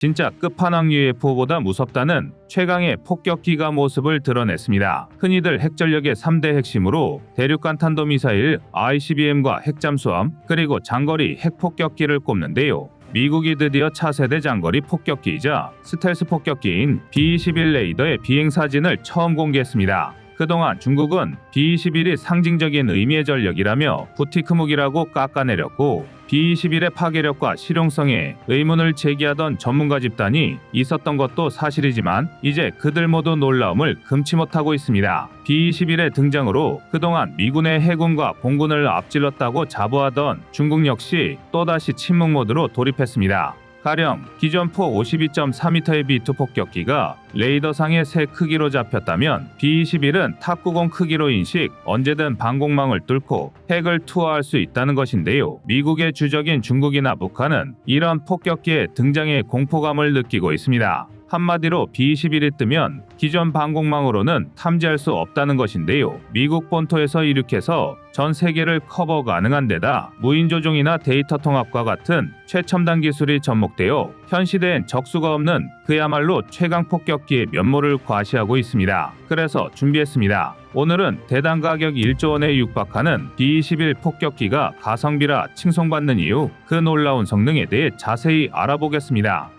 진짜 끝판왕 UFO보다 무섭다는 최강의 폭격기가 모습을 드러냈습니다. 흔히들 핵전력의 3대 핵심으로 대륙간 탄도미사일 ICBM과 핵잠수함 그리고 장거리 핵폭격기를 꼽는데요. 미국이 드디어 차세대 장거리 폭격기이자 스텔스 폭격기인 B-21 레이더의 비행 사진을 처음 공개했습니다. 그동안 중국은 B-21이 상징적인 의미의 전력이라며 부티크무기라고 깎아내렸고 B-21의 파괴력과 실용성에 의문을 제기하던 전문가 집단이 있었던 것도 사실이지만 이제 그들 모두 놀라움을 금치 못하고 있습니다. B-21의 등장으로 그동안 미군의 해군과 공군을 앞질렀다고 자부하던 중국 역시 또다시 침묵 모드로 돌입했습니다. 가령 기존 포 52.4m의 B2 폭격기가 레이더상의 새 크기로 잡혔다면 B-21은 탑90 크기로 인식 언제든 방공망을 뚫고 핵을 투하할 수 있다는 것인데요. 미국의 주적인 중국이나 북한은 이런 폭격기의 등장에 공포감을 느끼고 있습니다. 한마디로 B-21이 뜨면 기존 방공망으로는 탐지할 수 없다는 것인데요. 미국 본토에서 이륙해서 전 세계를 커버 가능한 데다 무인 조종이나 데이터 통합과 같은 최첨단 기술이 접목되어 현 시대엔 적수가 없는 그야말로 최강 폭격기의 면모를 과시하고 있습니다. 그래서 준비했습니다. 오늘은 대당 가격 1조 원에 육박하는 B-21 폭격기가 가성비라 칭송받는 이유 그 놀라운 성능에 대해 자세히 알아보겠습니다.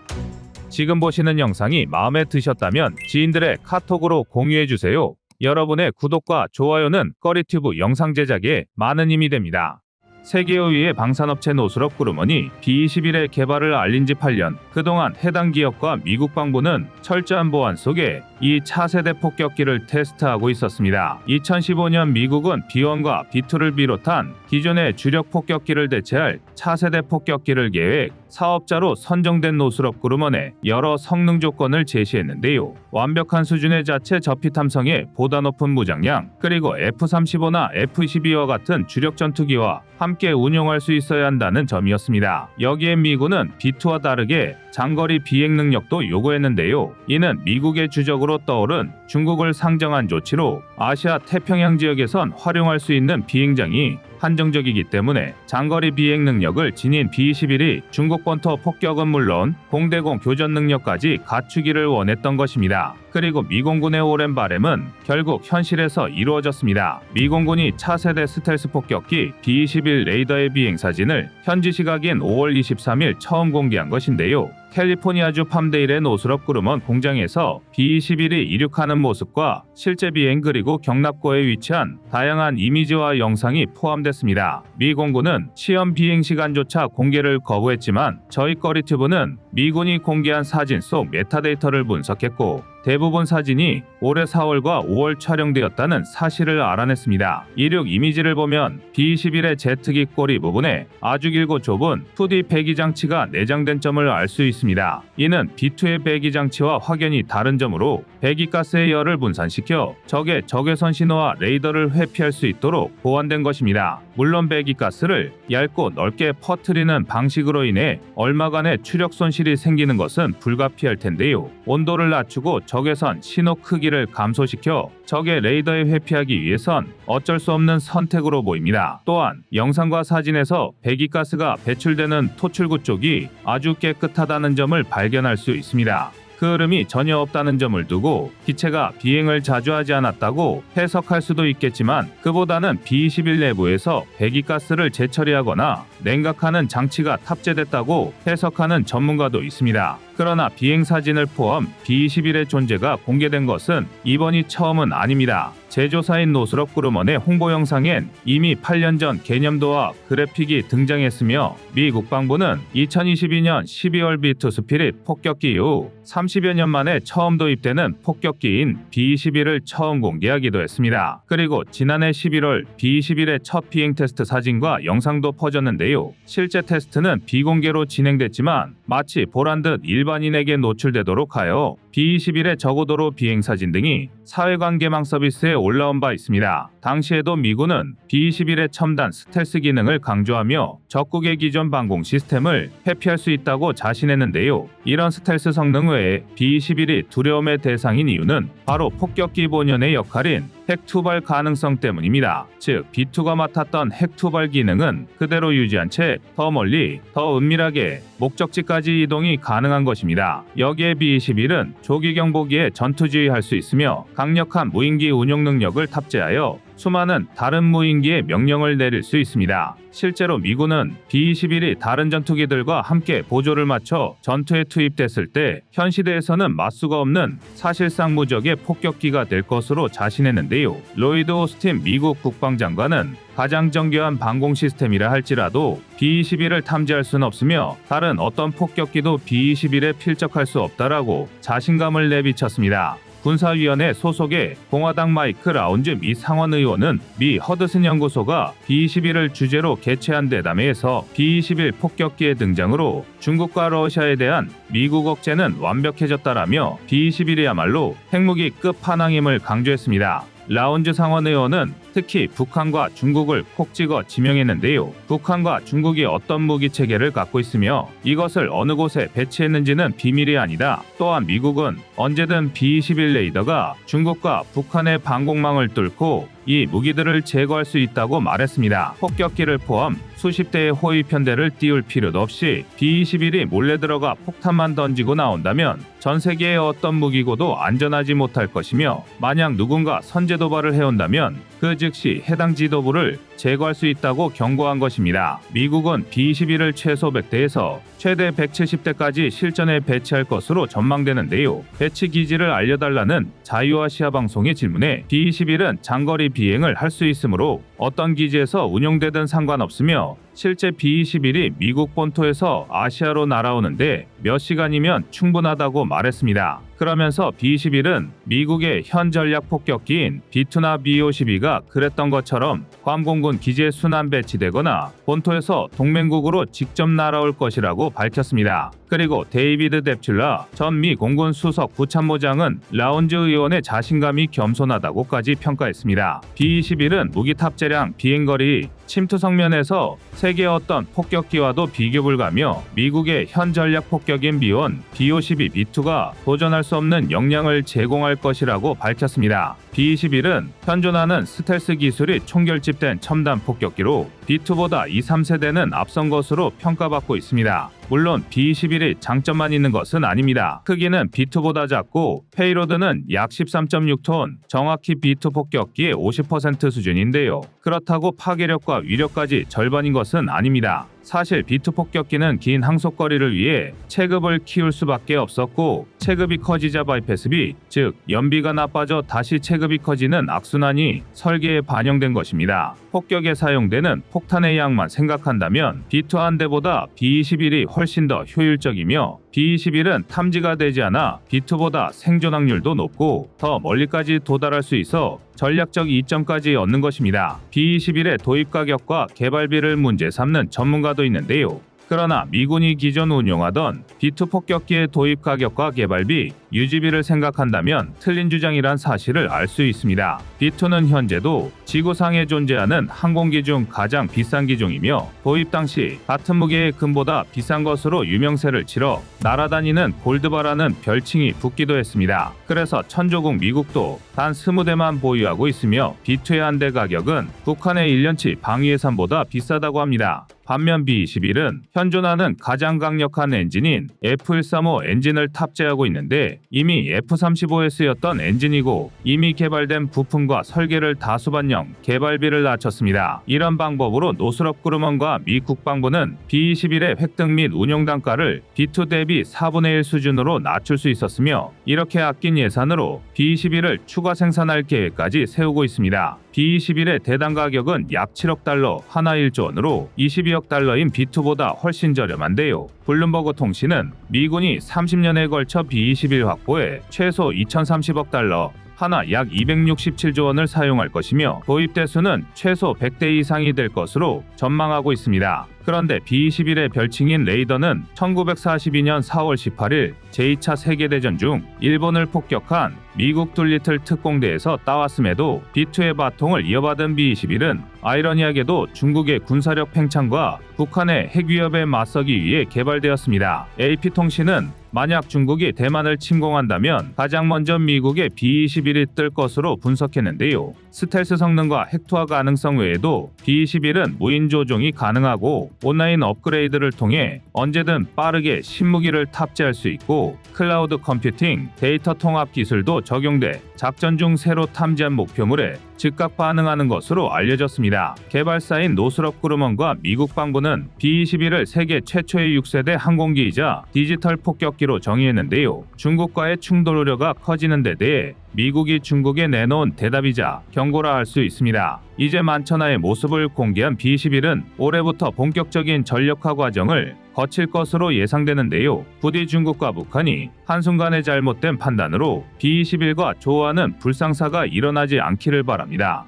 지금 보시는 영상이 마음에 드셨다면 지인들의 카톡으로 공유해 주세요. 여러분의 구독과 좋아요는 꺼리튜브 영상 제작에 많은 힘이 됩니다. 세계 5위의 방산업체 노스럽 그루먼이 B21의 개발을 알린 지 8년, 그동안 해당 기업과 미국 방부는 철저한 보안 속에 이 차세대 폭격기를 테스트하고 있었습니다. 2015년 미국은 B1과 B2를 비롯한 기존의 주력 폭격기를 대체할 차세대 폭격기를 계획, 사업자로 선정된 노스럽 그루먼에 여러 성능 조건을 제시했는데요. 완벽한 수준의 자체 접히 탐성에 보다 높은 무장량, 그리고 F-35나 F-22와 같은 주력 전투기와 함께 운용할 수 있어야 한다는 점이었습니다. 여기에 미군은 B2와 다르게 장거리 비행 능력도 요구했는데요. 이는 미국의 주적으로 떠오른 중국을 상정한 조치로 아시아 태평양 지역에선 활용할 수 있는 비행장이 한정 적이기 때문에 장거리 비행 능력을 지닌 B-21이 중국 본토 폭격은 물론 공대공 교전 능력까지 갖추기를 원했던 것입니다. 그리고 미공군의 오랜 바램은 결국 현실에서 이루어졌습니다. 미공군이 차세대 스텔스 폭격기 B-21 레이더의 비행 사진을 현지 시각인 5월 23일 처음 공개한 것인데요. 캘리포니아주 팜데일의 노스럽 그루먼 공장에서 B-21이 이륙하는 모습과 실제 비행 그리고 경납고에 위치한 다양한 이미지와 영상이 포함됐습니다. 미 공군은 시험 비행 시간조차 공개를 거부했지만 저희 꺼리튜브는 미군이 공개한 사진 속 메타데이터를 분석했고 대부분 사진이 올해 4월과 5월 촬영되었다는 사실을 알아냈습니다. 이륙 이미지를 보면 B-21의 제트기 꼬리 부분에 아주 길고 좁은 2D 배기 장치가 내장된 점을 알 수 있습니다. 이는 B2의 배기 장치와 확연히 다른 점으로 배기 가스의 열을 분산시켜 적의 적외선 신호와 레이더를 회피할 수 있도록 보완된 것입니다. 물론 배기 가스를 얇고 넓게 퍼트리는 방식으로 인해 얼마간의 추력 손실이 생기는 것은 불가피할 텐데요. 온도를 낮추고 적외선 신호 크기를 감소시켜 적의 레이더에 회피하기 위해선 어쩔 수 없는 선택으로 보입니다. 또한 영상과 사진에서 배기가스가 배출되는 토출구 쪽이 아주 깨끗하다는 점을 발견할 수 있습니다. 그 흐름이 전혀 없다는 점을 두고 기체가 비행을 자주 하지 않았다고 해석할 수도 있겠지만 그보다는 B-21 내부에서 배기가스를 재처리하거나 냉각하는 장치가 탑재됐다고 해석하는 전문가도 있습니다. 그러나 비행 사진을 포함 B-21의 존재가 공개된 것은 이번이 처음은 아닙니다. 제조사인 노스럽 그루먼의 홍보 영상엔 이미 8년 전 개념도와 그래픽이 등장했으며 미 국방부는 2022년 12월 B2 스피릿 폭격기 이후 30여 년 만에 처음 도입되는 폭격기인 B-21을 처음 공개하기도 했습니다. 그리고 지난해 11월 B-21의 첫 비행 테스트 사진과 영상도 퍼졌는데요. 실제 테스트는 비공개로 진행됐지만 마치 보란 듯 일반인에게 노출되도록 하여 B-21의 저고도로 비행 사진 등이 사회관계망 서비스에 올라온 바 있습니다. 당시에도 미군은 B-21의 첨단 스텔스 기능을 강조하며 적국의 기존 방공 시스템을 회피할 수 있다고 자신했는데요. 이런 스텔스 성능 외에 B-21이 두려움의 대상인 이유는 바로 폭격기 본연의 역할인 핵 투발 가능성 때문입니다. 즉 B2가 맡았던 핵 투발 기능은 그대로 유지한 채 더 멀리, 더 은밀하게 목적지까지 이동이 가능한 것입니다. 여기에 B-21은 조기 경보기에 전투 지휘할 수 있으며 강력한 무인기 운용 능력을 탑재하여 수많은 다른 무인기에 명령을 내릴 수 있습니다. 실제로 미군은 B-21이 다른 전투기들과 함께 보조를 맞춰 전투에 투입됐을 때 현 시대에서는 맞수가 없는 사실상 무적의 폭격기가 될 것으로 자신했는데요. 로이드 오스틴 미국 국방장관은 가장 정교한 방공 시스템이라 할지라도 B-21을 탐지할 수는 없으며 다른 어떤 폭격기도 B-21에 필적할 수 없다라고 자신감을 내비쳤습니다. 군사위원회 소속의 공화당 마이크 라운즈 미 상원 의원은 미 허드슨 연구소가 B-21을 주제로 개최한 대담회에서 B-21 폭격기의 등장으로 중국과 러시아에 대한 미국 억제는 완벽해졌다라며 B-21이야말로 핵무기 끝판왕임을 강조했습니다. 라운즈 상원 의원은 특히 북한과 중국을 콕 찍어 지명했는데요. 북한과 중국이 어떤 무기 체계를 갖고 있으며 이것을 어느 곳에 배치했는지는 비밀이 아니다. 또한 미국은 언제든 B-21 레이더가 중국과 북한의 방공망을 뚫고 이 무기들을 제거할 수 있다고 말했습니다. 폭격기를 포함 수십 대의 호위 편대를 띄울 필요도 없이 B-21이 몰래 들어가 폭탄만 던지고 나온다면 전 세계의 어떤 무기고도 안전하지 못할 것이며 만약 누군가 선제 도발을 해온다면 그 즉시 해당 지도부를 제거할 수 있다고 경고한 것입니다. 미국은 B-21을 최소 100대에서 최대 170대까지 실전에 배치할 것으로 전망되는데요. 배치 기지를 알려달라는 자유아 시아 방송의 질문에 B-21은 장거리 비행을 할 수 있으므로 어떤 기지에서 운용되든 상관없으며 실제 B-21이 미국 본토에서 아시아로 날아오는데 몇 시간이면 충분하다고 말했습니다. 그러면서 B-21은 미국의 현 전략 폭격기인 B-2나 B-52가 그랬던 것처럼 괌공군 기지에 순환 배치되거나 본토에서 동맹국으로 직접 날아올 것이라고 밝혔습니다. 그리고 데이비드 뎁출라 전 미 공군 수석 부참모장은 라운즈 의원의 자신감이 겸손하다고까지 평가했습니다. B-21은 무기 탑재량, 비행거리, 침투 성 면에서 세계 어떤 폭격기와도 비교 불가며 미국의 현 전략 폭격인 B1, B-52, B-2가 도전할 수 없는 역량을 제공할 것이라고 밝혔습니다. B-21은 현존하는 스텔스 기술이 총결집된 첨단 폭격기로 B-2보다 2, 3세대는 앞선 것으로 평가받고 있습니다. 물론 B-21이 장점만 있는 것은 아닙니다. 크기는 B-2보다 작고 페이로드는 약 13.6톤, 정확히 B-2 폭격기의 50% 수준인데요. 그렇다고 파괴력과 위력까지 절반인 것은 아닙니다. 사실 B2 폭격기는 긴 항속거리를 위해 체급을 키울 수밖에 없었고 체급이 커지자 바이패스비 즉 연비가 나빠져 다시 체급이 커지는 악순환이 설계에 반영된 것입니다. 폭격에 사용되는 폭탄의 양만 생각한다면 B2 한 대보다 B21이 훨씬 더 효율적이며 B21은 탐지가 되지 않아 B2보다 생존 확률도 높고 더 멀리까지 도달할 수 있어 전략적 이점까지 얻는 것입니다. B21의 도입 가격과 개발비를 문제 삼는 전문가도 있는데요. 그러나 미군이 기존 운용하던 B2 폭격기의 도입 가격과 개발비, 유지비를 생각한다면 틀린 주장이란 사실을 알 수 있습니다. B2는 현재도 지구상에 존재하는 항공기 중 가장 비싼 기종이며 도입 당시 같은 무게의 금보다 비싼 것으로 유명세를 치러 날아다니는 골드바라는 별칭이 붙기도 했습니다. 그래서 천조국 미국도 단 20대만 보유하고 있으며 B2의 한 대 가격은 북한의 1년치 방위 예산보다 비싸다고 합니다. 반면 B-21은 현존하는 가장 강력한 엔진인 F135 엔진을 탑재하고 있는데 이미 F-35에 쓰였던 엔진이고 이미 개발된 부품과 설계를 다수 반영, 개발비를 낮췄습니다. 이런 방법으로 노스럽 그루먼과 미 국방부는 B-21의 획득 및 운용 단가를 B-2 대비 4분의 1 수준으로 낮출 수 있었으며 이렇게 아낀 예산으로 B-21을 추가 생산할 계획까지 세우고 있습니다. B-21의 대당 가격은 약 7억 달러, 하나 1조 원으로 22억 달러인 B2보다 훨씬 저렴한데요. 블룸버그 통신은 미군이 30년에 걸쳐 B-21 확보에 최소 2,030억 달러, 하나 약 267조 원을 사용할 것이며 도입 대수는 최소 100대 이상이 될 것으로 전망하고 있습니다. 그런데 B-21의 별칭인 레이더는 1942년 4월 18일 제2차 세계대전 중 일본을 폭격한 미국 둘리틀 특공대에서 따왔음에도 B2의 바통을 이어받은 B-21은 아이러니하게도 중국의 군사력 팽창과 북한의 핵 위협에 맞서기 위해 개발되었습니다. AP통신은 만약 중국이 대만을 침공한다면 가장 먼저 미국의 B-21이 뜰 것으로 분석했는데요. 스텔스 성능과 핵투하 가능성 외에도 B-21은 무인 조종이 가능하고 온라인 업그레이드를 통해 언제든 빠르게 신무기를 탑재할 수 있고 클라우드 컴퓨팅, 데이터 통합 기술도 적용돼 작전 중 새로 탐지한 목표물에 즉각 반응하는 것으로 알려졌습니다. 개발사인 노스럽 그루먼과 미국 방부는 B-21을 세계 최초의 6세대 항공기이자 디지털 폭격기로 정의했는데요. 중국과의 충돌 우려가 커지는 데 대해 미국이 중국에 내놓은 대답이자 경고라 할 수 있습니다. 이제 만천하의 모습을 공개한 B-21은 올해부터 본격적인 전력화 과정을 거칠 것으로 예상되는데요. 부디 중국과 북한이 한순간의 잘못된 판단으로 B-21과 조화하는 불상사가 일어나지 않기를 바랍니다.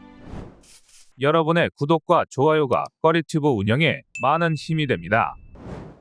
여러분의 구독과 좋아요가 꺼리튜브 운영에 많은 힘이 됩니다.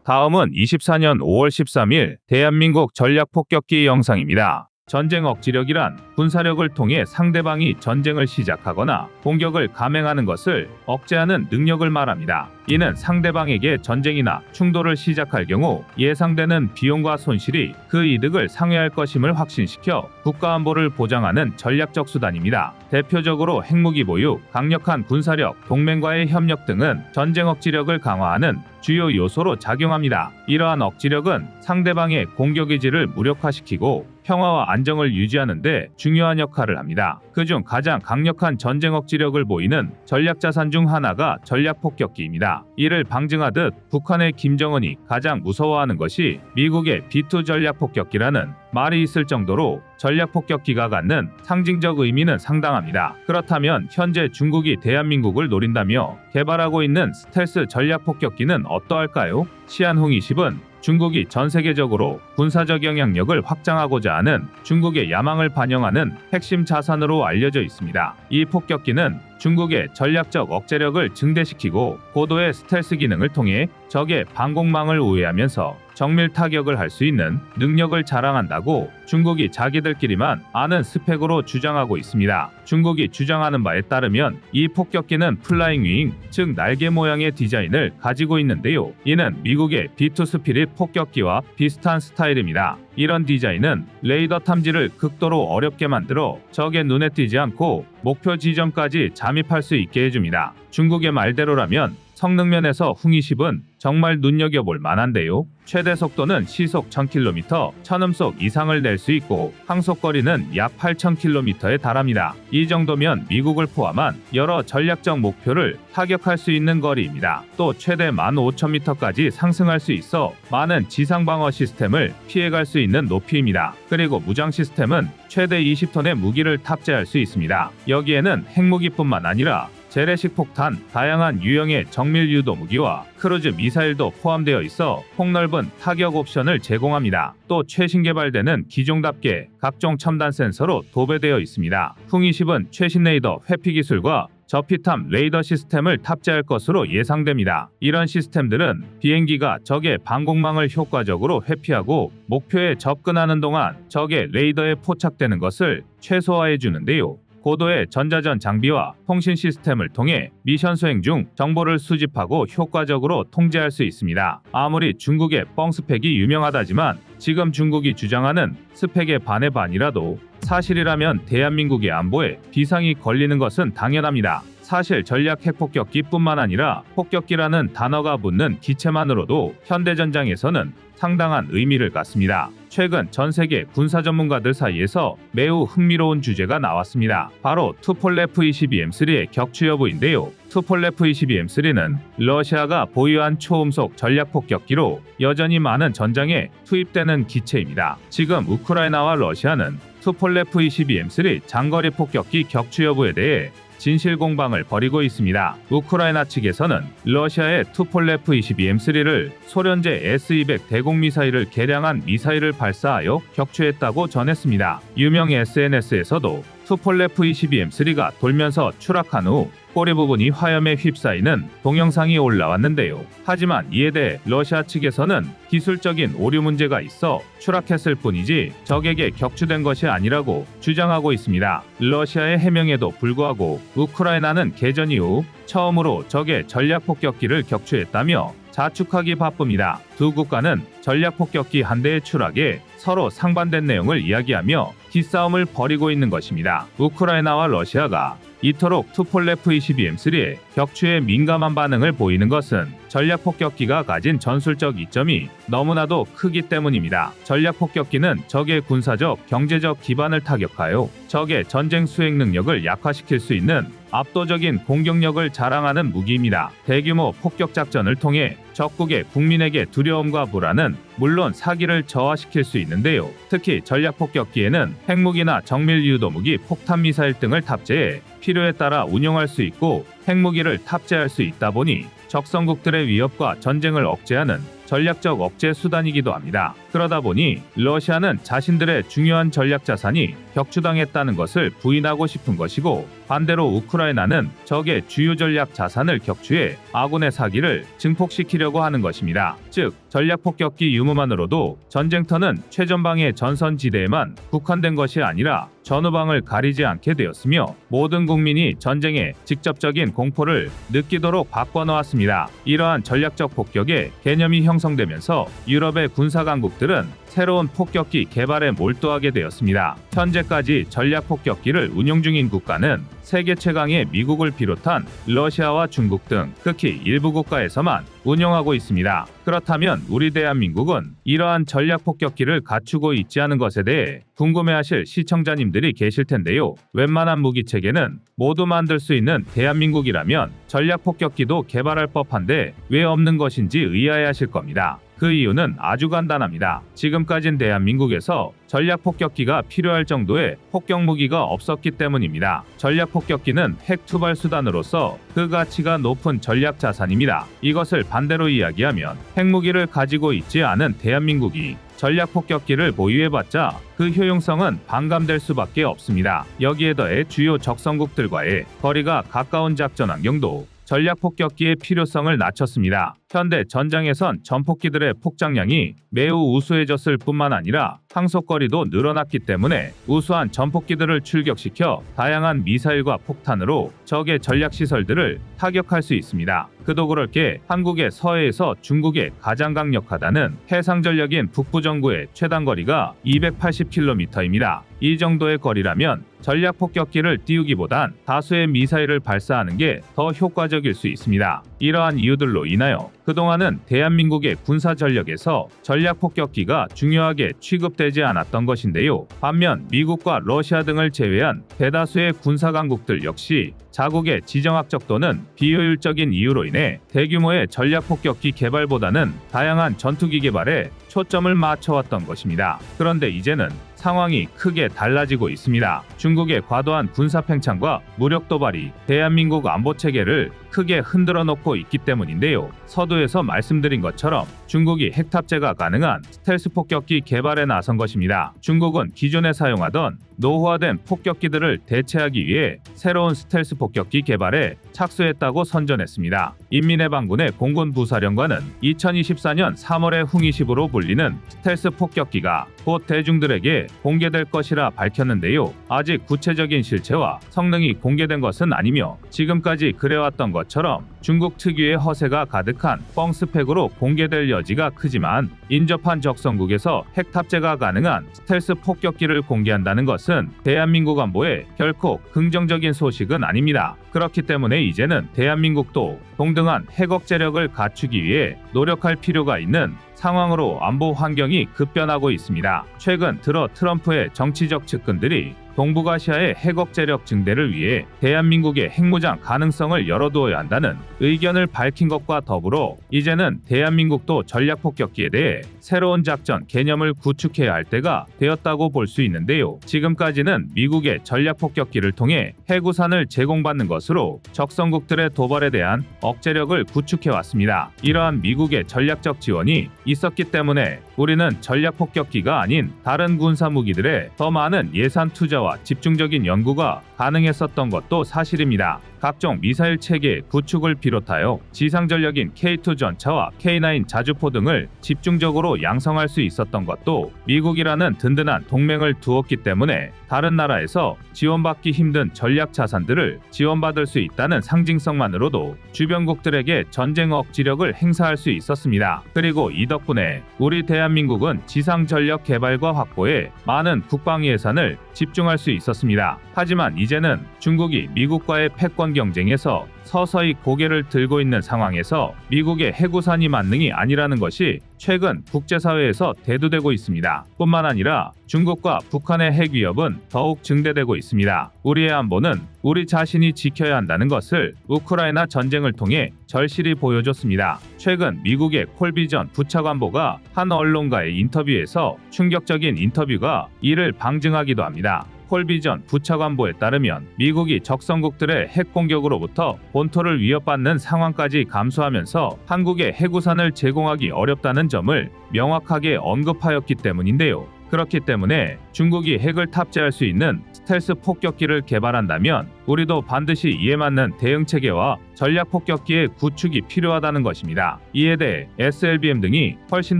다음은 24년 5월 13일 대한민국 전략폭격기 영상입니다. 전쟁 억지력이란 군사력을 통해 상대방이 전쟁을 시작하거나 공격을 감행하는 것을 억제하는 능력을 말합니다. 이는 상대방에게 전쟁이나 충돌을 시작할 경우 예상되는 비용과 손실이 그 이득을 상회할 것임을 확신시켜 국가 안보를 보장하는 전략적 수단입니다. 대표적으로 핵무기 보유, 강력한 군사력, 동맹과의 협력 등은 전쟁 억지력을 강화하는 주요 요소로 작용합니다. 이러한 억지력은 상대방의 공격 의지를 무력화시키고 평화와 안정을 유지하는데 중요한 역할을 합니다. 그중 가장 강력한 전쟁 억지력을 보이는 전략 자산 중 하나가 전략 폭격기입니다. 이를 방증하듯 북한의 김정은이 가장 무서워하는 것이 미국의 B2 전략 폭격기라는 말이 있을 정도로 전략 폭격기가 갖는 상징적 의미는 상당합니다. 그렇다면 현재 중국이 대한민국을 노린다며 개발하고 있는 스텔스 전략 폭격기는 어떠할까요? 시안홍 20은 중국이 전 세계적으로 군사적 영향력을 확장하고자 하는 중국의 야망을 반영하는 핵심 자산으로 알려져 있습니다. 이 폭격기는 중국의 전략적 억제력을 증대시키고 고도의 스텔스 기능을 통해 적의 방공망을 우회하면서 정밀 타격을 할 수 있는 능력을 자랑한다고 중국이 자기들끼리만 아는 스펙으로 주장하고 있습니다. 중국이 주장하는 바에 따르면 이 폭격기는 플라잉 윙, 즉 날개 모양의 디자인을 가지고 있는데요. 이는 미국의 B2 스피릿 폭격기와 비슷한 스타일입니다. 이런 디자인은 레이더 탐지를 극도로 어렵게 만들어 적의 눈에 띄지 않고 목표 지점까지 잠입할 수 있게 해줍니다. 중국의 말대로라면 성능 면에서 흥이10은 정말 눈여겨볼 만한데요. 최대 속도는 시속 1000km, 천음속 이상을 낼 수 있고 항속거리는 약 8000km에 달합니다. 이 정도면 미국을 포함한 여러 전략적 목표를 타격할 수 있는 거리입니다. 또 최대 15,000m까지 상승할 수 있어 많은 지상 방어 시스템을 피해갈 수 있는 높이입니다. 그리고 무장 시스템은 최대 20톤의 무기를 탑재할 수 있습니다. 여기에는 핵무기뿐만 아니라 재래식 폭탄, 다양한 유형의 정밀 유도 무기와 크루즈 미사일도 포함되어 있어 폭넓은 타격 옵션을 제공합니다. 또 최신 개발되는 기종답게 각종 첨단 센서로 도배되어 있습니다. 풍20은 최신 레이더 회피 기술과 저피탐 레이더 시스템을 탑재할 것으로 예상됩니다. 이런 시스템들은 비행기가 적의 방공망을 효과적으로 회피하고 목표에 접근하는 동안 적의 레이더에 포착되는 것을 최소화해 주는데요. 고도의 전자전 장비와 통신 시스템을 통해 미션 수행 중 정보를 수집하고 효과적으로 통제할 수 있습니다. 아무리 중국의 뻥 스펙이 유명하다지만 지금 중국이 주장하는 스펙의 반의 반이라도 사실이라면 대한민국의 안보에 비상이 걸리는 것은 당연합니다. 사실 전략 핵폭격기뿐만 아니라 폭격기라는 단어가 붙는 기체만으로도 현대전장에서는 상당한 의미를 갖습니다. 최근 전 세계 군사 전문가들 사이에서 매우 흥미로운 주제가 나왔습니다. 바로 투폴 F-22M3의 격추 여부인데요. 투폴 F-22M3는 러시아가 보유한 초음속 전략 폭격기로 여전히 많은 전장에 투입되는 기체입니다. 지금 우크라이나와 러시아는 투폴 F-22M3 장거리 폭격기 격추 여부에 대해 진실 공방을 벌이고 있습니다. 우크라이나 측에서는 러시아의 투폴레프 22M3를 소련제 S-200 대공 미사일을 개량한 미사일을 발사하여 격추했다고 전했습니다. 유명 SNS에서도 투폴레프 22M3가 돌면서 추락한 후 꼬리 부분이 화염에 휩싸이는 동영상이 올라왔는데요. 하지만 이에 대해 러시아 측에서는 기술적인 오류 문제가 있어 추락했을 뿐이지 적에게 격추된 것이 아니라고 주장하고 있습니다. 러시아의 해명에도 불구하고 우크라이나는 개전 이후 처음으로 적의 전략 폭격기를 격추했다며 자축하기 바쁩니다. 두 국가는 전략 폭격기 한 대의 추락에 서로 상반된 내용을 이야기하며 기싸움을 벌이고 있는 것입니다. 우크라이나와 러시아가 이토록 투폴레프 22M3의 격추에 민감한 반응을 보이는 것은 전략 폭격기가 가진 전술적 이점이 너무나도 크기 때문입니다. 전략 폭격기는 적의 군사적, 경제적 기반을 타격하여 적의 전쟁 수행 능력을 약화시킬 수 있는 압도적인 공격력을 자랑하는 무기입니다. 대규모 폭격 작전을 통해 적국의 국민에게 두려움과 불안은 물론 사기를 저하시킬 수 있는데요. 특히 전략 폭격기에는 핵무기나 정밀 유도무기, 폭탄 미사일 등을 탑재해 필요에 따라 운용할 수 있고 핵무기를 탑재할 수 있다 보니 적성국들의 위협과 전쟁을 억제하는 전략적 억제 수단이기도 합니다. 그러다 보니 러시아는 자신들의 중요한 전략 자산이 격추당했다는 것을 부인하고 싶은 것이고 반대로 우크라이나는 적의 주요 전략 자산을 격추해 아군의 사기를 증폭시키려고 하는 것입니다. 즉 전략 폭격기 유무만으로도 전쟁터는 최전방의 전선 지대에만 국한된 것이 아니라 전후방을 가리지 않게 되었으며 모든 국민이 전쟁의 직접적인 공포를 느끼도록 바꿔놓았습니다. 이러한 전략적 폭격의 개념이 형성되면서 유럽의 군사 강국들 은 새로운 폭격기 개발에 몰두하게 되었습니다. 현재까지 전략 폭격기를 운용 중인 국가는 세계 최강의 미국을 비롯한 러시아와 중국 등 극히 일부 국가에서만 운영하고 있습니다. 그렇다면 우리 대한민국은 이러한 전략 폭격기를 갖추고 있지 않은 것에 대해 궁금해하실 시청자님들이 계실 텐데요. 웬만한 무기 체계는 모두 만들 수 있는 대한민국이라면 전략 폭격기도 개발할 법한데 왜 없는 것인지 의아해하실 겁니다. 그 이유는 아주 간단합니다. 지금까진 대한민국에서 전략 폭격기가 필요할 정도의 폭격 무기가 없었기 때문입니다. 전략 폭격기는 핵 투발 수단으로서 그 가치가 높은 전략 자산입니다. 이것을 반대로 이야기하면 핵무기를 가지고 있지 않은 대한민국이 전략 폭격기를 보유해봤자 그 효용성은 반감될 수밖에 없습니다. 여기에 더해 주요 적성국들과의 거리가 가까운 작전 환경도 전략 폭격기의 필요성을 낮췄습니다. 현대 전장에선 전폭기들의 폭장량이 매우 우수해졌을 뿐만 아니라 항속거리도 늘어났기 때문에 우수한 전폭기들을 출격시켜 다양한 미사일과 폭탄으로 적의 전략 시설들을 타격할 수 있습니다. 그도 그럴 게 한국의 서해에서 중국에 가장 강력하다는 해상 전력인 북부 정구의 최단 거리가 280km입니다. 이 정도의 거리라면 전략 폭격기를 띄우기보단 다수의 미사일을 발사하는 게 더 효과적일 수 있습니다. 이러한 이유들로 인하여 그동안은 대한민국의 군사 전력에서 전략 폭격기가 중요하게 취급되지 않았던 것인데요. 반면 미국과 러시아 등을 제외한 대다수의 군사 강국들 역시 자국의 지정학적 또는 비효율적인 이유로 인해 대규모의 전략 폭격기 개발보다는 다양한 전투기 개발에 초점을 맞춰왔던 것입니다. 그런데 이제는 상황이 크게 달라지고 있습니다. 중국의 과도한 군사 팽창과 무력 도발이 대한민국 안보 체계를 크게 흔들어 놓고 있기 때문인데요. 서두에서 말씀드린 것처럼 중국이 핵 탑재가 가능한 스텔스 폭격기 개발에 나선 것입니다. 중국은 기존에 사용하던 노후화된 폭격기들을 대체하기 위해 새로운 스텔스 폭격기 개발에 착수했다고 선전했습니다. 인민해방군의 공군 부사령관은 2024년 3월에 흥이십으로 불리는 스텔스 폭격기가 곧 대중들에게 공개될 것이라 밝혔는데요. 아직 구체적인 실체와 성능이 공개된 것은 아니며 지금까지 그래왔던 것처럼 중국 특유의 허세가 가득한 뻥스펙으로 공개될 여지 가 크지만 인접한 적성국에서 핵 탑재가 가능한 스텔스 폭격기를 공개한다는 것은 대한민국 안보에 결코 긍정적인 소식은 아닙니다. 그렇기 때문에 이제는 대한민국도 동등한 핵 억제력을 갖추기 위해 노력할 필요가 있는 상황으로 안보 환경이 급변하고 있습니다. 최근 들어 트럼프의 정치적 측근들이 동북아시아의 핵 억제력 증대를 위해 대한민국의 핵무장 가능성을 열어두어야 한다는 의견을 밝힌 것과 더불어 이제는 대한민국도 전략 폭격기에 대해 새로운 작전 개념을 구축해야 할 때가 되었다고 볼 수 있는데요. 지금까지는 미국의 전략 폭격기를 통해 해구산을 제공받는 것으로 적성국들의 도발에 대한 억제력을 구축해 왔습니다. 이러한 미국의 전략적 지원이 있었기 때문에 우리는 전략 폭격기가 아닌 다른 군사 무기들에 더 많은 예산 투자와 집중적인 연구가 가능했었던 것도 사실입니다. 각종 미사일 체계 구축을 비롯하여 지상 전력인 K2 전차와 K9 자주포 등을 집중적으로 양성할 수 있었던 것도 미국이라는 든든한 동맹을 두었기 때문에 다른 나라에서 지원받기 힘든 전략 자산들을 지원받을 수 있다는 상징성만으로도 주변국들에게 전쟁 억지력을 행사할 수 있었습니다. 그리고 이 덕분에 우리 대한민국은 지상 전력 개발과 확보에 많은 국방 예산을 집중할 수 있었습니다. 하지만 이제 는 중국이 미국과의 패권 경쟁에서 서서히 고개를 들고 있는 상황에서 미국의 해구산이 만능이 아니라는 것이 최근 국제사회에서 대두되고 있습니다. 뿐만 아니라 중국과 북한의 핵 위협은 더욱 증대되고 있습니다. 우리의 안보는 우리 자신이 지켜야 한다는 것을 우크라이나 전쟁을 통해 절실히 보여줬습니다. 최근 미국의 콜비전 부차관보가 한 언론과의 인터뷰에서 충격적인 인터뷰가 이를 방증하기도 합니다. 콜비전 부차관보에 따르면 미국이 적성국들의 핵 공격으로부터 본토를 위협받는 상황까지 감수하면서 한국의 해구산을 제공하기 어렵다는 점을 명확하게 언급하였기 때문인데요. 그렇기 때문에 중국이 핵을 탑재할 수 있는 스텔스 폭격기를 개발한다면 우리도 반드시 이에 맞는 대응 체계와 전략 폭격기의 구축이 필요하다는 것입니다. 이에 대해 SLBM 등이 훨씬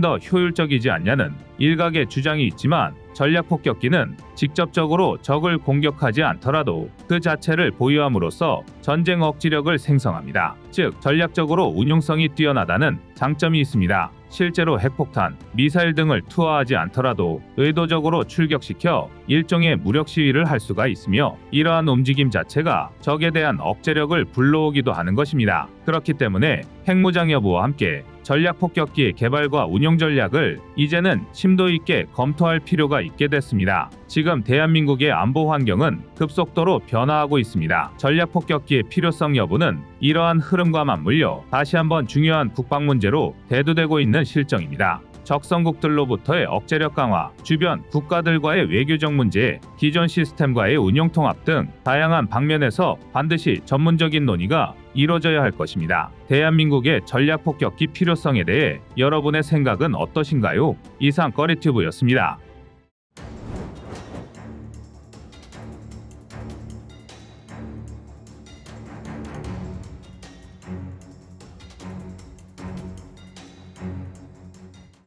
더 효율적이지 않냐는 일각의 주장이 있지만 전략 폭격기는 직접적으로 적을 공격하지 않더라도 그 자체를 보유함으로써 전쟁 억지력을 생성합니다. 즉 전략적으로 운용성이 뛰어나다는 장점이 있습니다. 실제로 핵폭탄, 미사일 등을 투하하지 않더라도 의도적으로 출격시켜 일종의 무력 시위를 할 수가 있으며 이러한 움직임 자체가 적에 대한 억제력을 불러오기도 하는 것입니다. 그렇기 때문에 핵무장 여부와 함께 전략 폭격기의 개발과 운용 전략을 이제는 심도 있게 검토할 필요가 있게 됐습니다. 지금 대한민국의 안보 환경은 급속도로 변화하고 있습니다. 전략 폭격기의 필요성 여부는 이러한 흐름과 맞물려 다시 한번 중요한 국방 문제로 대두되고 있는 실정입니다. 적성국들로부터의 억제력 강화, 주변 국가들과의 외교적 문제, 기존 시스템과의 운용 통합 등 다양한 방면에서 반드시 전문적인 논의가 이뤄져야 할 것입니다. 대한민국의 전략 폭격기 필요성에 대해 여러분의 생각은 어떠신가요? 이상 꺼리튜브였습니다.